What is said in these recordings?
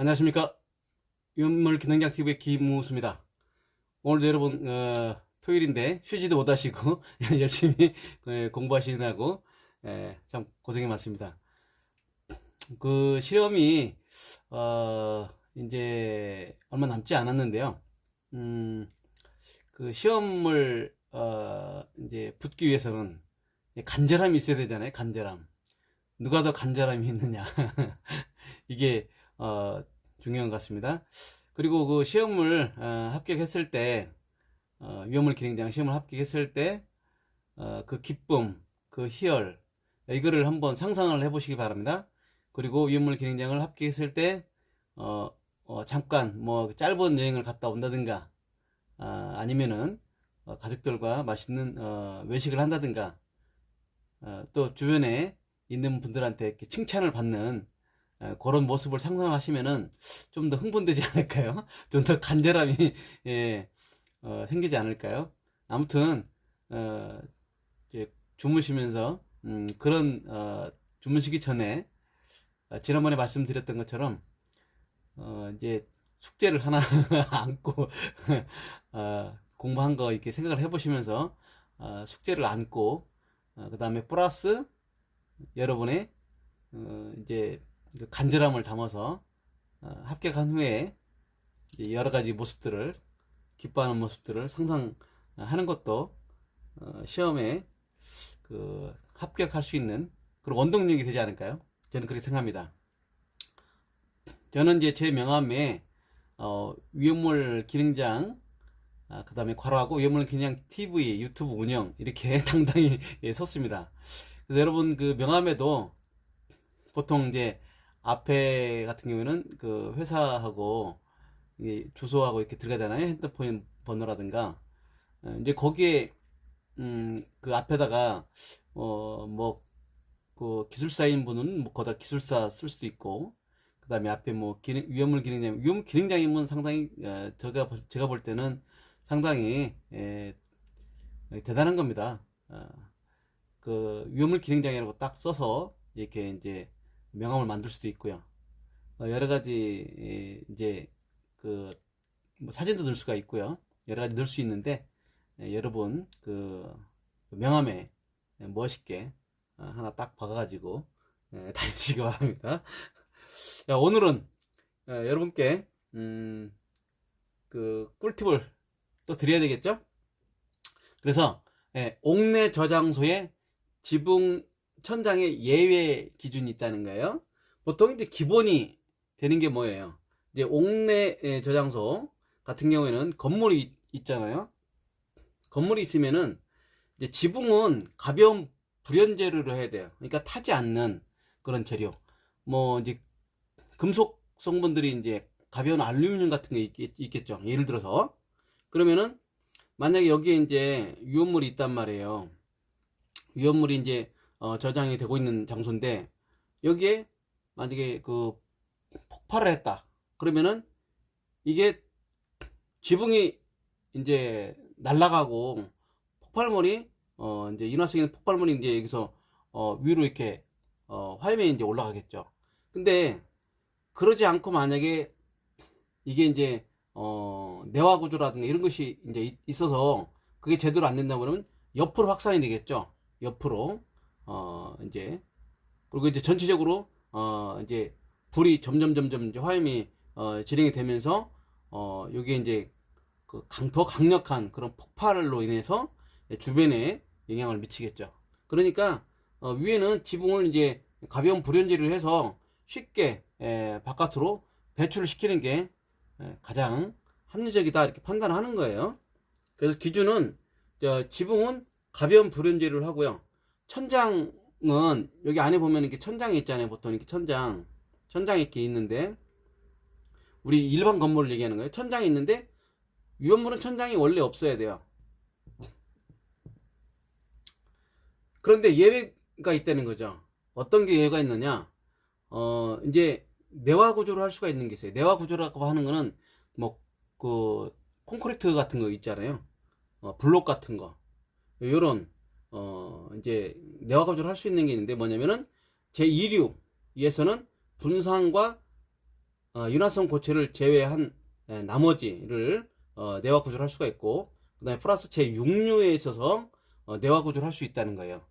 안녕하십니까. 유물 기능장 TV의 김우수입니다. 오늘도 여러분, 어, 토요일인데 쉬지도 못하시고 열심히 어, 공부하시느라고 예, 참 고생이 많습니다. 그 시험이, 어, 이제 얼마 남지 않았는데요. 음, 그 시험을, 어, 이제 붙기 위해서는 간절함이 있어야 되잖아요. 간절함. 누가 더 간절함이 있느냐. 이게 어, 중요한 것 같습니다. 그리고 그 시험을 어, 합격했을 때 어, 위험물 기능장 시험을 합격했을 때 어, 그 기쁨, 그 희열 이거를 한번 상상을 해보시기 바랍니다. 그리고 위험물 기능장을 합격했을 때 어, 어, 잠깐 뭐 짧은 여행을 갔다 온다든가 아, 아니면은 어, 가족들과 맛있는 어, 외식을 한다든가 어, 또 주변에 있는 분들한테 이렇게 칭찬을 받는 어, 그런 모습을 상상하시면은 좀 더 흥분되지 않을까요? 좀 더 간절함이 예, 어, 생기지 않을까요? 아무튼 어, 이제 주무시면서 음, 그런 어, 주무시기 전에 어, 지난번에 말씀드렸던 것처럼 어, 이제 숙제를 하나 안고 어, 공부한 거 이렇게 생각을 해보시면서 어, 숙제를 안고 그 다음에 플러스 여러분의 어, 이제 그 간절함을 담아서 어, 합격한 후에 여러 가지 모습들을 기뻐하는 모습들을 상상하는 것도 어, 시험에 그 합격할 수 있는 그런 원동력이 되지 않을까요? 저는 그렇게 생각합니다. 저는 이제 제 명함에 어, 위험물 기능장 아, 그 다음에 괄호하고 위험물 기능장 TV 유튜브 운영 이렇게 당당히 예, 섰습니다. 그래서 여러분 그 명함에도 보통 이제 앞에 같은 경우에는 그 회사하고 이게 주소하고 이렇게 들어가잖아요. 핸드폰 번호라든가. 어, 이제 거기에 음, 그 앞에다가 어, 뭐, 그 기술사인 분은 뭐 거기다 기술사 쓸 수도 있고, 그 다음에 앞에 뭐 기능, 위험물 기능장, 위험 기능장이면 상당히, 어, 제가, 볼- 제가 볼 때는 상당히, 에, 대단한 겁니다. 어, 그 위험물 기능장이라고 딱 써서 이렇게 이제 명함을 만들 수도 있고요. 어, 여러 가지 에, 이제 그 뭐 사진도 넣을 수가 있고요. 여러 가지 넣을 수 있는데 에, 여러분 그 명함에 멋있게 어, 하나 딱 박아가지고 에, 다니시기 바랍니다. 야, 오늘은 어, 여러분께 음, 그 꿀팁을 또 드려야 되겠죠? 그래서 예, 옥내 저장소에 지붕 천장에 예외 기준이 있다는 거예요. 보통 이제 기본이 되는 게 뭐예요? 이제 옥내 예, 저장소 같은 경우에는 건물이 있- 있잖아요. 건물이 있으면은 이제 지붕은 가벼운 불연 재료로 해야 돼요. 그러니까 타지 않는 그런 재료. 뭐 이제 금속 성분들이 이제 가벼운 알루미늄 같은 게 있, 있겠죠. 예를 들어서 그러면은 만약에 여기에 이제 위험물이 있단 말이에요. 위험물이 이제 어, 저장이 되고 있는 장소인데 여기에 만약에 그 폭발을 했다. 그러면은 이게 지붕이 이제 날아가고 폭발물이 어 이제 인화성인 폭발물이 이제 여기서 어 위로 이렇게 어 화염에 이제 올라가겠죠. 근데 그러지 않고 만약에 이게 이제 어 내화 구조라든가 이런 것이 이제 있- 있어서 그게 제대로 안 된다 그러면 옆으로 확산이 되겠죠. 옆으로 어 이제 그리고 이제 전체적으로 어 이제 불이 점점 점점 이제 화염이 어 진행이 되면서 어 여기에 이제 그 강, 더 강력한 그런 폭발로 인해서 주변에 영향을 미치겠죠. 그러니까 어, 위에는 지붕을 이제 가벼운 불연제를 해서 쉽게 에, 바깥으로 배출을 시키는 게 에, 가장 합리적이다 이렇게 판단하는 거예요. 그래서 기준은 저, 지붕은 가벼운 불연제를 하고요. 천장은 여기 안에 보면 이렇게 천장이 있잖아요. 보통 이렇게 천장 천장이 이렇게 있는데 우리 일반 건물을 얘기하는 거예요. 천장이 있는데 위험물은 천장이 원래 없어야 돼요. 그런데 예외가 있다는 거죠. 어떤 게 예외가 있느냐? 어, 이제 내화 구조로 할 수가 있는 게 있어요. 내화 구조라고 하는 거는 뭐 그 콘크리트 같은 거 있잖아요. 어, 블록 같은 거. 요런 어, 이제 내화 구조를 할수 있는 게 있는데 뭐냐면은 제 2류에서는 분산과 어, 윤활성 고체를 제외한 에, 나머지를 어, 내화 구조를 할 수가 있고 그 다음에 플러스 제 6류에 있어서 어, 내화 구조를 할 수 있다는 거예요.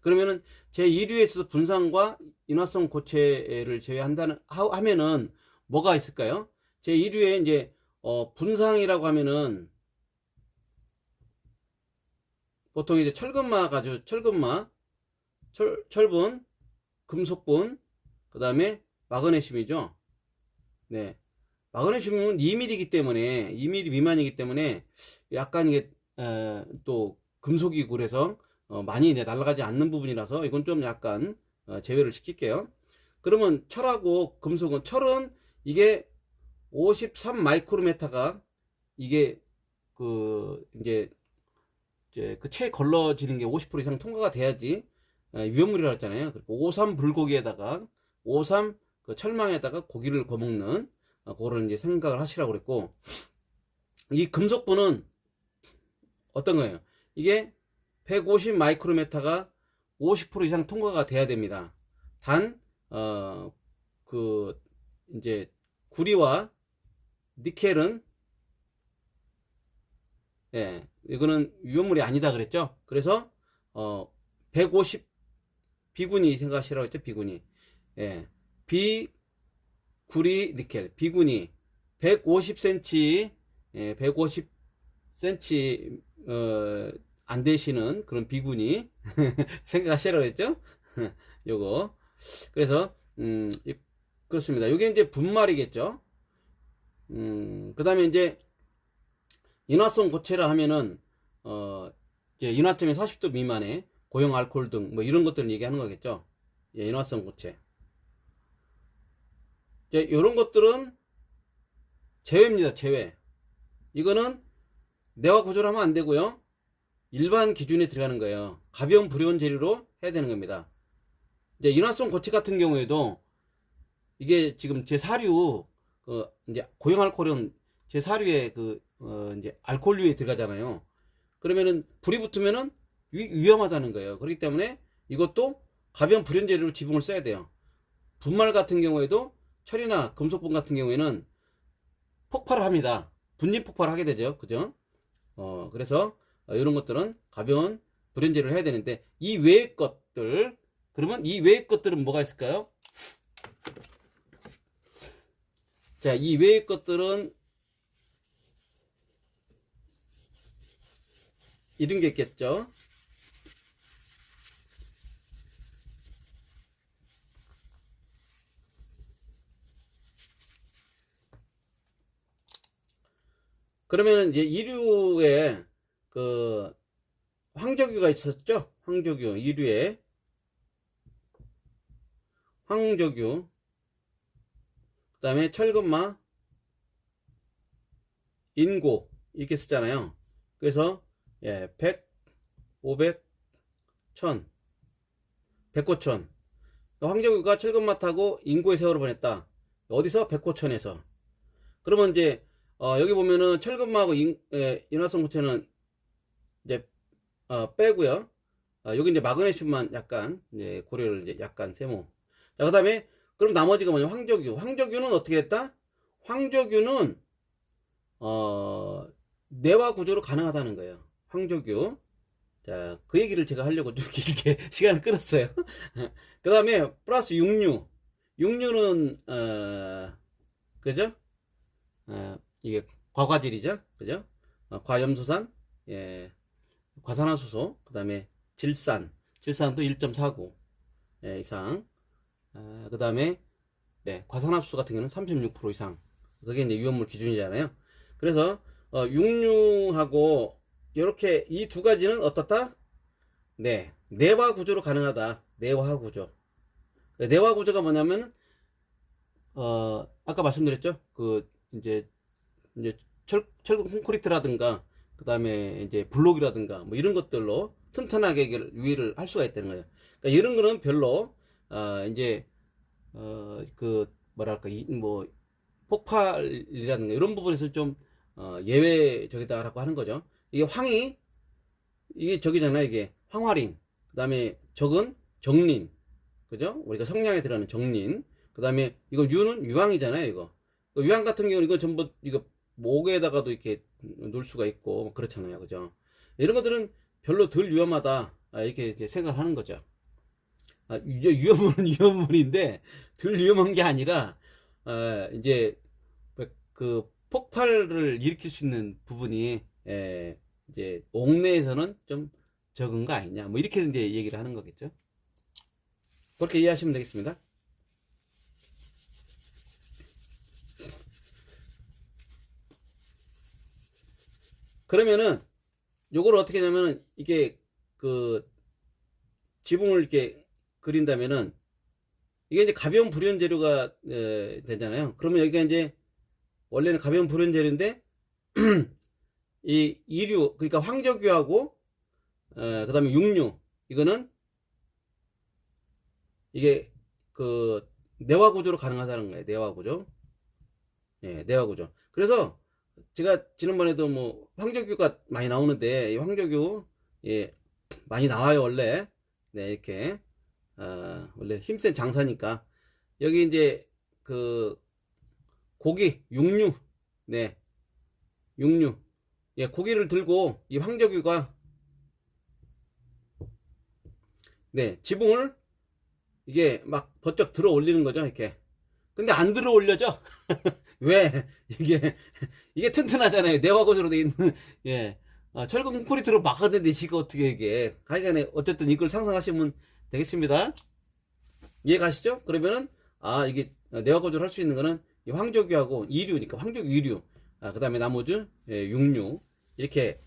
그러면은 제 2류에 있어서 분산과 인화성 고체를 제외한다는 하, 하면은 뭐가 있을까요? 제 2류에 이제 어, 분상이라고 하면은 보통 이제 철근마 가지고 철근마 철, 철분 금속분 그 다음에 마그네슘이죠. 네. 마그네슘은 2mm이기 때문에 2mm 미만이기 때문에 약간 이게 에, 또 금속이고 그래서 어, 많이 이제 날아가지 않는 부분이라서 이건 좀 약간 어, 제외를 시킬게요. 그러면 철하고 금속은 철은 이게 53 마이크로메타가 이게 그 이제 이제 그체 걸러지는 게 50% 이상 통과가 돼야지 에, 위험물이라고 했잖아요. 그리고 53 불고기에다가 53그 철망에다가 고기를 구워 먹는 어, 그거를 이제 생각을 하시라고 그랬고 이 금속분은 어떤 거예요? 이게 150 마이크로메타가 50% 이상 통과가 돼야 됩니다. 단, 어, 그, 이제, 구리와 니켈은, 예, 이거는 위험물이 아니다 그랬죠? 그래서, 어, 150, 비군이 생각하시라고 했죠? 비군이. 예, 비, 구리, 니켈, 비군이 150cm, 예, 150cm, 어, 안 되시는 그런 비군이 생각하시라고 했죠? 요거. 그래서, 음, 이- 그렇습니다. 요게 이제 분말이겠죠? 음, 그 다음에 이제, 인화성 고체라 하면은, 어, 이제 인화점이 40도 미만의 고형 알코올 등 뭐 이런 것들을 얘기하는 거겠죠? 예, 인화성 고체. 이제 이런 것들은 제외입니다. 제외. 이거는 내화 구조를 하면 안 되고요. 일반 기준에 들어가는 거예요. 가벼운 불이온 재료로 해야 되는 겁니다. 이제 인화성 고체 같은 경우에도 이게 지금 제 사류 그 이제 고형 알코올은 제 사류에 그 어, 이제 알코올류에 들어가잖아요. 그러면은 불이 붙으면은 위, 위험하다는 거예요. 그렇기 때문에 이것도 가벼운 불이온 재료로 지붕을 써야 돼요. 분말 같은 경우에도 철이나 금속분 같은 경우에는 폭발을 합니다. 분진 폭발을 하게 되죠. 그죠? 어, 그래서 어, 이런 것들은 가벼운 불연제를 해야 되는데 이 외의 것들 그러면 이 외의 것들은 뭐가 있을까요? 자, 이 외의 것들은 이런 게 있겠죠. 그러면 이제 이류에 그 황저규가 있었죠? 황저규 이류에 황저규 그다음에 철근마 인고 이렇게 쓰잖아요. 그래서 예, 100, 500, 1000 백고천 황저규가 철근마 타고 인고에 세월을 보냈다. 어디서? 백고천에서. 그러면 이제 어, 여기 보면은 철근마하고 인, 예, 인화성 고체는 이제 어, 빼고요. 어, 여기 이제 마그네슘만 약간 이제 고려를 이제 약간 세모. 자, 그 다음에 그럼 나머지가 뭐냐? 황저규. 황저규는 어떻게 했다? 황저규는 어, 내화 구조로 가능하다는 거예요. 황저규. 자, 그 얘기를 제가 하려고 좀 길게 시간을 끌었어요. 그 다음에 플러스 육류. 육류는 어, 그죠? 어, 이게 과과질이죠, 그죠? 어, 과염소산, 예, 과산화수소, 그 다음에 질산, 질산도 1.49 예, 이상, 아, 그 다음에 네, 과산화수소 같은 경우는 36% 이상, 그게 이제 위험물 기준이잖아요. 그래서 어, 육류하고 이렇게 이 두 가지는 어떻다? 네, 내화 구조로 가능하다. 내화 구조. 내화 구조가 뭐냐면 어, 아까 말씀드렸죠? 그 이제 이제 철, 철근 콘크리트라든가 그 다음에 이제 블록이라든가 뭐 이런 것들로 튼튼하게 유의를 할 수가 있다는 거예요. 그러니까 이런 거는 별로 어 이제 어 그 뭐랄까 이, 뭐 폭발이라든가 이런 부분에서 좀 어, 예외적이다라고 하는 거죠. 이게 황이 이게 저기잖아요. 이게 황화린. 그다음에 적은 정린. 그죠? 우리가 성냥에 들어가는 정린. 그 다음에 이거 유는 유황이잖아요, 이거. 그 유황 같은 경우는 이거 전부 이거 목에다가도 이렇게 놓을 수가 있고 뭐 그렇잖아요, 그죠? 이런 것들은 별로 덜 위험하다 아, 이렇게 이제 생각하는 거죠. 아, 유- 위험은 위험물인데 덜 위험한 게 아니라 아, 이제 그 폭발을 일으킬 수 있는 부분이 에, 이제 옥내에서는 좀 적은 거 아니냐 뭐 이렇게 이제 얘기를 하는 거겠죠. 그렇게 이해하시면 되겠습니다. 그러면은 요거를 어떻게 하냐면은 이게 그 지붕을 이렇게 그린다면은 이게 이제 가벼운 불연 재료가 에, 되잖아요. 그러면 여기가 이제 원래는 가벼운 불연 재료인데 이 이류 그러니까 황저규하고 어, 그다음에 육류 이거는 이게 그 내화 구조로 가능하다는 거예요. 내화 구조. 예, 내화 구조. 그래서 제가 지난번에도 뭐 황저규가 많이 나오는데 이 황저규 예 많이 나와요 원래 네 이렇게 아, 원래 힘센 장사니까 여기 이제 그 고기 육류 네 육류 예 고기를 들고 이 황저규가 네 지붕을 이게 막 번쩍 들어 올리는 거죠 이렇게. 근데 안 들어 올려져. 왜? 이게 이게 튼튼하잖아요. 내화고조로 돼 있는 예. 아, 철근 콘크리트로 막았는데 지가 어떻게 이게. 하여간에 어쨌든 이걸 상상하시면 되겠습니다. 이해 가시죠? 그러면은 아 이게 내화고조를 할수 있는 거는 이 황조규하고 이류니까 황조규 이류. 아, 그 다음에 나머지 예, 육류 이렇게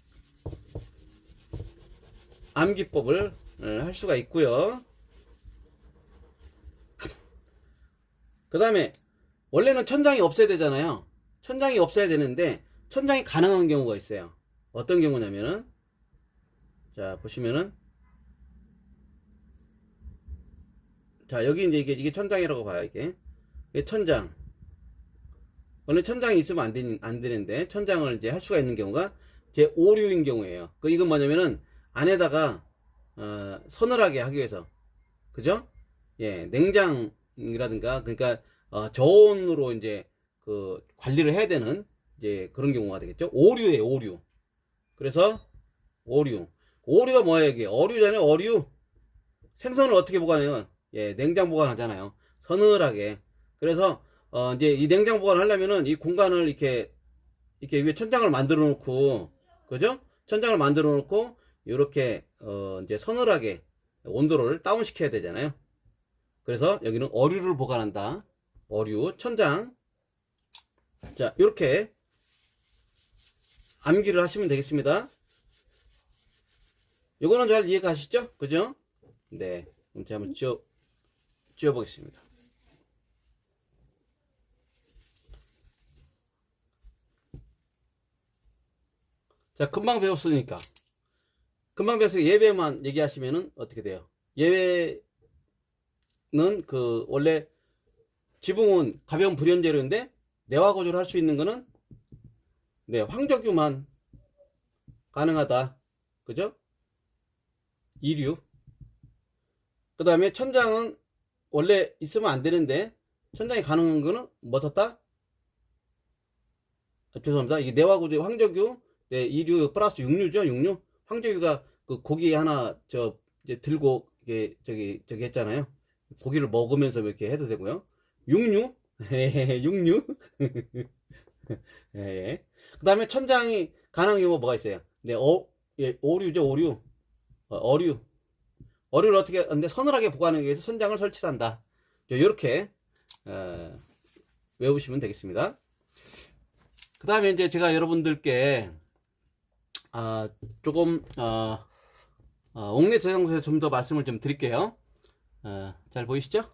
암기법을 어, 할 수가 있고요 그 다음에 원래는 천장이 없어야 되잖아요. 천장이 없어야 되는데 천장이 가능한 경우가 있어요. 어떤 경우냐면은 자 보시면은 자 여기 이제 이게 이게 천장이라고 봐요 이게 이게 천장 원래 천장이 있으면 안, 되는, 안 되는데 천장을 이제 할 수가 있는 경우가 제 오류인 경우예요. 그 이건 뭐냐면은 안에다가 어, 서늘하게 하기 위해서 그죠? 예 냉장이라든가 그러니까 어, 저온으로 이제 그 관리를 해야 되는 이제 그런 경우가 되겠죠. 오류예요, 오류. 그래서 오류. 오류가 뭐예요, 이게? 어류잖아요, 어류. 생선을 어떻게 보관해요? 예, 냉장 보관하잖아요. 서늘하게. 그래서 어, 이제 이 냉장 보관을 하려면은 이 공간을 이렇게 이렇게 위에 천장을 만들어 놓고 그죠? 천장을 만들어 놓고 이렇게 어, 이제 서늘하게 온도를 다운 시켜야 되잖아요. 그래서 여기는 어류를 보관한다. 어류, 천장. 자, 이렇게 암기를 하시면 되겠습니다. 요거는 잘 이해가 가시죠? 그죠? 네. 제가 한번 지워, 지워보겠습니다. 자, 금방 배웠으니까. 금방 배워서 예배만 얘기하시면은 어떻게 돼요? 예배는 그, 원래 지붕은 가벼운 불연재료인데 내화 구조를 할 수 있는 거는 네 황저규만 가능하다. 그죠? 이류. 그 다음에 천장은 원래 있으면 안 되는데 천장이 가능한 거는 뭐 떴다? 아, 죄송합니다. 이게 내화 구조 황저규 네 이류 플러스 육류죠 육류 황저규가 그 고기 하나 저 이제 들고 이게 저기 저기 했잖아요 고기를 먹으면서 이렇게 해도 되고요 육류? 육류? 예. 그 다음에 천장이 가능한 경우가 뭐가 있어요? 네, 어, 예, 오류죠, 오류. 어, 어류. 어류를 어떻게, 근데 서늘하게 보관하기 위해서 천장을 설치를 한다. 이렇게, 어, 외우시면 되겠습니다. 그 다음에 이제 제가 여러분들께, 아, 조금, 어, 어, 옥내 저장소에 좀 더 말씀을 좀 드릴게요. 어, 잘 보이시죠?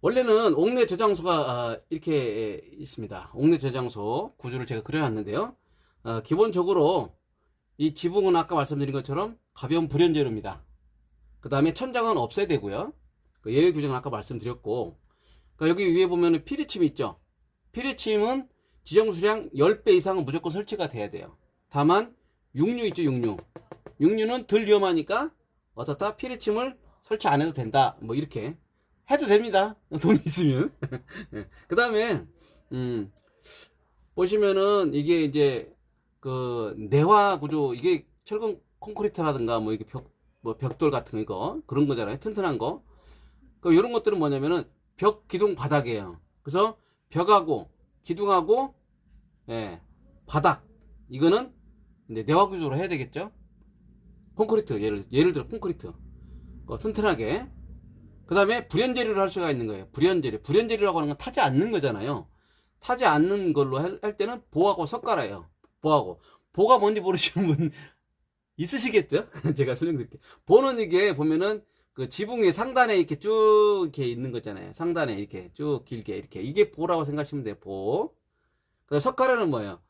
원래는 옥내 저장소가 아, 이렇게 있습니다. 옥내 저장소 구조를 제가 그려놨는데요. 어, 기본적으로 이 지붕은 아까 말씀드린 것처럼 가벼운 불연재료입니다. 그 다음에 천장은 없어야 되고요. 그 예외 규정은 아까 말씀드렸고, 그러니까 여기 위에 보면은 피리침이 있죠. 피리침은 지정 수량 10배 이상은 무조건 설치가 돼야 돼요. 다만 육류 있죠, 육류. 육류는 덜 위험하니까 어떻다 피리침을 설치 안 해도 된다. 뭐 이렇게 해도 됩니다. 돈이 있으면. 그 다음에, 음, 보시면은 이게 이제 그 내화 구조, 이게 철근 콘크리트라든가 뭐 이게 벽, 뭐 벽돌 같은 거, 그런 거잖아요. 튼튼한 거. 그 이런 것들은 뭐냐면은 벽 기둥 바닥이에요. 그래서 벽하고 기둥하고 예, 바닥 이거는 이제 내화 구조로 해야 되겠죠. 콘크리트 예를 예를 들어 콘크리트 그 튼튼하게 그 다음에 불연재료를 할 수가 있는 거예요. 불연재료 불연재료라고 하는 건 타지 않는 거잖아요. 타지 않는 걸로 할, 할 때는 보하고 석가라예요. 보하고 보가 뭔지 모르시는 분 있으시겠죠? 제가 설명드릴게요. 보는 이게 보면은 그 지붕 의 상단에 이렇게 쭉 이렇게 있는 거잖아요. 상단에 이렇게 쭉 길게 이렇게 이게 보라고 생각하시면 돼요. 보. 그 석가래는 뭐예요?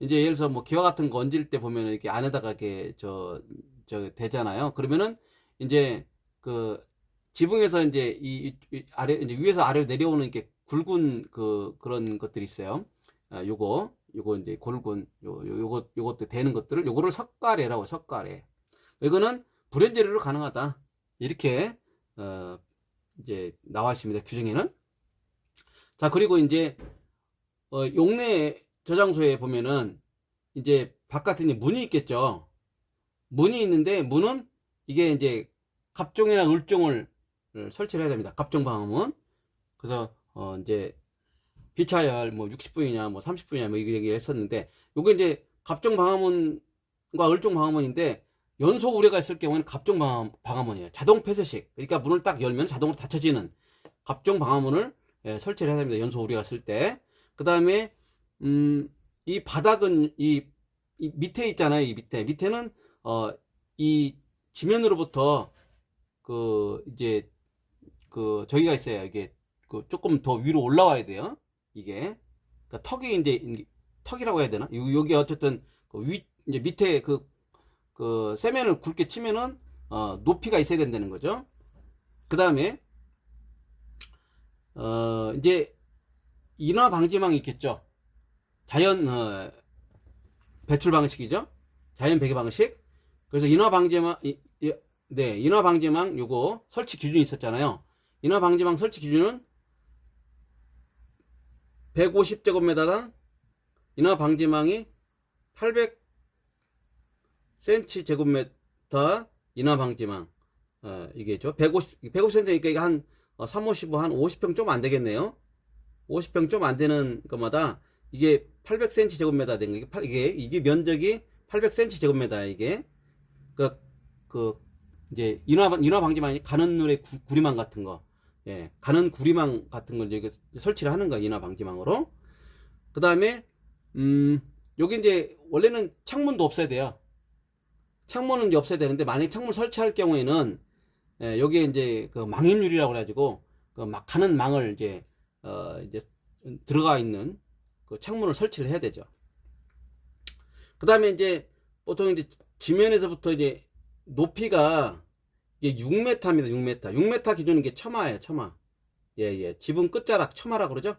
이제 예를 들어서 뭐 기와 같은 거 얹을 때 보면은 이렇게 안에다가 이렇게 저, 저 되잖아요. 그러면은 이제 그 지붕에서 이제 이, 이 아래 이제 위에서 아래로 내려오는 이렇게 굵은 그 그런 것들이 있어요. 아, 요거 요거 이제 골군 요, 요 요거 요것도 되는 것들을 요거를 석가래라고 석가래. 이거는 불연재료로 가능하다. 이렇게 어 이제 나와 있습니다. 규정에는. 자, 그리고 이제 어 용내 저장소에 보면은 이제 바깥에 이제 문이 있겠죠. 문이 있는데 문은 이게 이제 갑종이나 을종을 설치를 해야 됩니다. 갑종 방음은. 그래서 어 이제 비차열 뭐 60분이냐 뭐 30분이냐 뭐 이거 얘기했었는데 요게 이제 갑종 방화문과 을종 방화문인데 연소 우려가 있을 경우에는 갑종 방화, 방화문이에요. 자동 폐쇄식. 그러니까 문을 딱 열면 자동으로 닫혀지는 갑종 방화문을 예, 설치를 해야 됩니다. 연소 우려가 있을 때. 그 다음에 음, 이 바닥은 이, 이 밑에 있잖아요. 이 밑에 밑에는 어, 이 지면으로부터 그 이제 그 저기가 있어요. 이게 그 조금 더 위로 올라와야 돼요. 이게 그러니까 턱이 이제 턱이라고 해야 되나? 요- 여기 어쨌든 그 위 이제 밑에 그 그 세면을 굵게 치면은 어, 높이가 있어야 된다는 거죠. 그 다음에 어, 이제 인화 방지망이 있겠죠. 자연 어, 배출 방식이죠. 자연 배기 방식. 그래서 인화 방지망 이- 이- 네 인화 방지망 요거 설치 기준이 있었잖아요. 인화 방지망 설치 기준은 150제곱미터당 인화 방지망이 800cm 제곱미터 인화 방지망 어, 이게죠 150 150cm니까 이게 한 어, 3, 55, 한 50평 좀 안 되겠네요 50평 좀 안 되는 것마다 이게 800cm 제곱미터 된 거, 이게, 팔- 이게, 면적이 800cm 제곱미터 이게. 그, 그, 이제, 인화, 인화 방지망이 가는 눈의 구, 구리망 같은 거. 예, 가는 구리망 같은 걸 이제 설치를 하는 거야, 인화 방지망으로. 그 다음에, 음, 여기 이제, 원래는 창문도 없어야 돼요. 창문은 없어야 되는데, 만약에 창문 설치할 경우에는, 예, 여기에 이제, 그 망임유리라고 그래가지고, 그 막 가는 망을 이제, 어, 이제, 들어가 있는 그 창문을 설치를 해야 되죠. 그 다음에 이제 보통 이제 지면에서부터 이제 높이가 이게 6m입니다. 6m. 6m 기준은 이게 처마예요. 처마. 예, 예. 지붕 끝자락 처마라고 그러죠?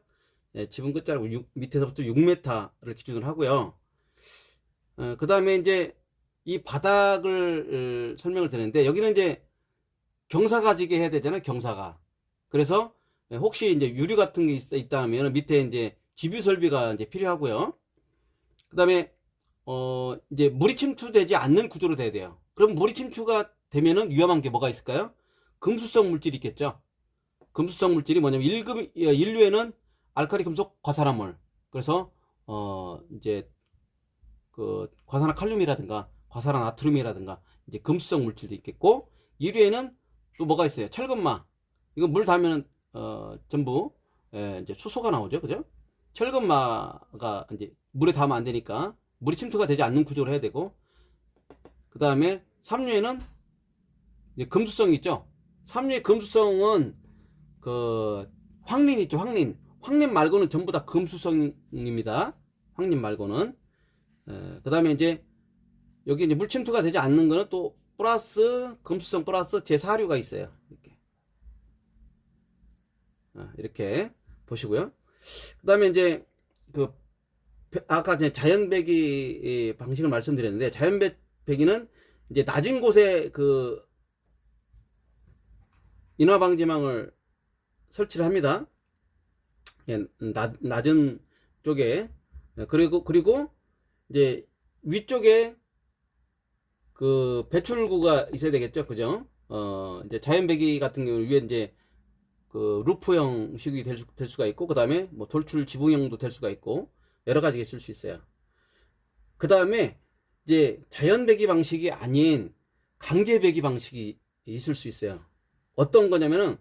예, 지붕 끝자락 6, 밑에서부터 6m를 기준으로 하고요. 어, 그 다음에 이제 이 바닥을 어, 설명을 드리는데 여기는 이제 경사가지게 해야 되잖아요. 경사가. 그래서 예, 혹시 이제 유리 같은 게 있, 있다면 밑에 이제 지뷰 설비가 이제 필요하고요. 그 다음에, 어, 이제 물이 침투되지 않는 구조로 돼야 돼요. 그럼 물이 침투가 되면은 위험한 게 뭐가 있을까요? 금수성 물질이 있겠죠. 금수성 물질이 뭐냐면 1금, 인류에는 알카리 금속 과산화물. 그래서, 어, 이제, 그, 과산화 칼륨이라든가, 과산화 나트륨이라든가, 이제 금수성 물질도 있겠고, 1위에는 또 뭐가 있어요? 철근마. 이거 물 닿으면, 어, 전부, 예, 이제 수소가 나오죠. 그죠? 철근마가 이제 물에 닿으면 안 되니까 물이 침투가 되지 않는 구조를 해야 되고 그 다음에 삼류에는 금수성이 있죠. 삼류의 금수성은 그 황린 있죠. 황린. 황린 말고는 전부 다 금수성입니다. 황린 말고는. 그 다음에 이제 여기 이제 물 침투가 되지 않는 거는 또 플러스 금수성 플러스 제4류가 있어요. 이렇게. 어, 이렇게 보시고요. 그 다음에 이제, 그, 배- 아까 자연배기 방식을 말씀드렸는데, 자연배기는 이제 낮은 곳에 그, 인화방지망을 설치를 합니다. 예, 낮, 낮은 쪽에 예, 그리고 그리고 이제 위쪽에 그 배출구가 있어야 되겠죠, 그죠? 어 이제 자연배기 같은 경우 위에 이제 그 루프 형식이 될, 수, 될 수가 있고 그 다음에 뭐 돌출 지붕형도 될 수가 있고 여러 가지가 있을 수 있어요. 그 다음에 이제 자연 배기 방식이 아닌 강제 배기 방식이 있을 수 있어요. 어떤 거냐면은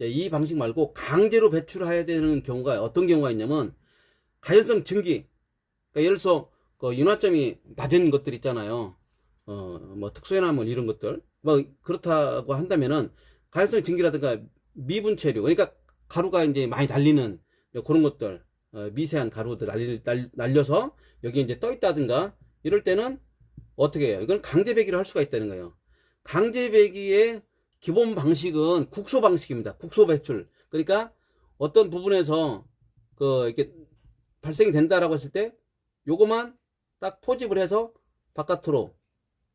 이 방식 말고 강제로 배출해야 되는 경우가 어떤 경우가 있냐면 가연성 증기 그러니까 예를 들어서 그 윤화점이 낮은 것들 있잖아요. 어 뭐 특수해나물 이런 것들 뭐 그렇다고 한다면은 가연성 증기라든가 미분체류 그러니까 가루가 이제 많이 날리는 그런 것들 어, 미세한 가루들 날리, 날, 날려서 여기 이제 떠 있다든가 이럴 때는 어떻게 해요? 이건 강제 배기를 할 수가 있다는 거예요. 강제 배기의 기본 방식은 국소 방식입니다. 국소 배출. 그러니까 어떤 부분에서 그 이렇게 발생이 된다라고 했을 때 요거만 딱 포집을 해서 바깥으로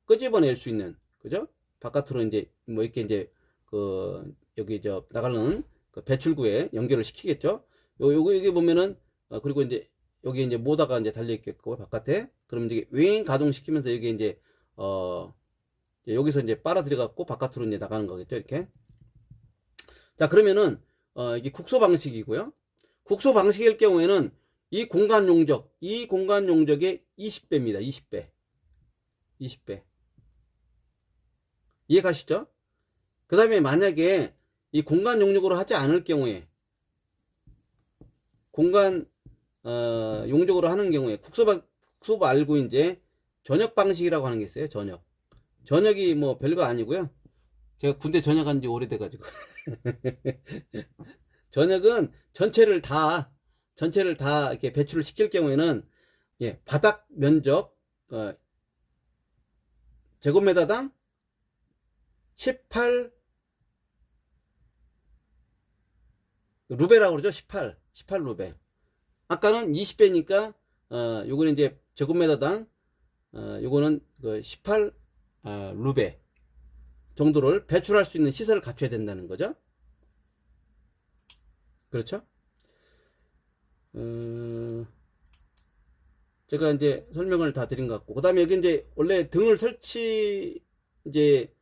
끄집어낼 수 있는 그죠? 바깥으로 이제 뭐 이렇게 이제 그 여기 저 나가는 그 배출구에 연결을 시키겠죠. 요 요거 여기 보면은 어, 그리고 이제 여기 이제 모다가 이제 달려 있겠고 바깥에. 그러면 이제 윙 가동시키면서 여기 이제 어 여기서 이제 빨아 들여 갖고 바깥으로 이제 나가는 거겠죠 이렇게? 자 그러면은 어 이게 국소 방식이고요. 국소 방식일 경우에는 이 공간 용적 이 공간 용적의 20배입니다 20배. 20배. 이해 가시죠? 그 다음에 만약에 이 공간 용적으로 하지 않을 경우에 공간 어, 용적으로 하는 경우에 국소, 방- 국소 말고 이제 전역 방식이라고 하는 게 있어요. 전역. 전역이 뭐 별거 아니고요. 제가 군대 전역한 지 오래돼가지고. 전역은 전체를 다, 전체를 다 이렇게 배출을 시킬 경우에는, 예, 바닥 면적, 어, 제곱미터당 18, 루베라고 그러죠? 18. 18 루베. 아까는 20배니까, 어, 요거는 이제 제곱미터당, 어, 요거는 그 18, 어, 루베 정도를 배출할 수 있는 시설을 갖춰야 된다는 거죠. 그렇죠? 어, 제가 이제 설명을 다 드린 것 같고, 그 다음에 여기 이제 원래 등을 설치, 이제,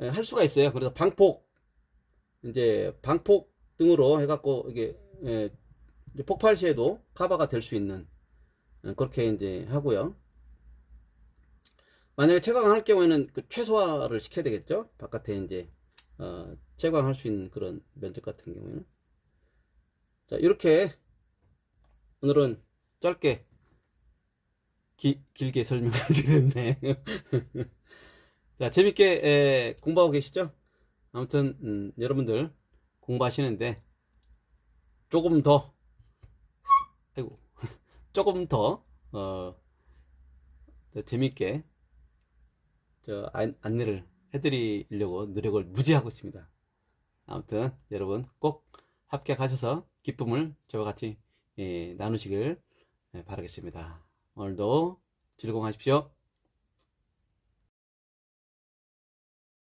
에, 할 수가 있어요. 그래서 방폭, 이제 방폭 등으로 해갖고, 이게, 예, 폭발 시에도 커버가 될 수 있는, 어, 그렇게 이제 하고요. 만약에 채광할 경우에는 그 최소화를 시켜야 되겠죠. 바깥에 이제 어, 채광할 수 있는 그런 면적 같은 경우에는 자 이렇게 오늘은 짧게 기, 길게 설명을 드렸네. 자 재밌게 에, 공부하고 계시죠? 아무튼 음, 여러분들 공부하시는데 조금 더 아이고 조금 더 어, 더 재밌게 저 안, 안내를 해드리려고 노력을 무지하고 있습니다. 아무튼 여러분 꼭 합격하셔서 기쁨을 저와 같이 예, 나누시길 예, 바라겠습니다. 오늘도 즐거워하십시오.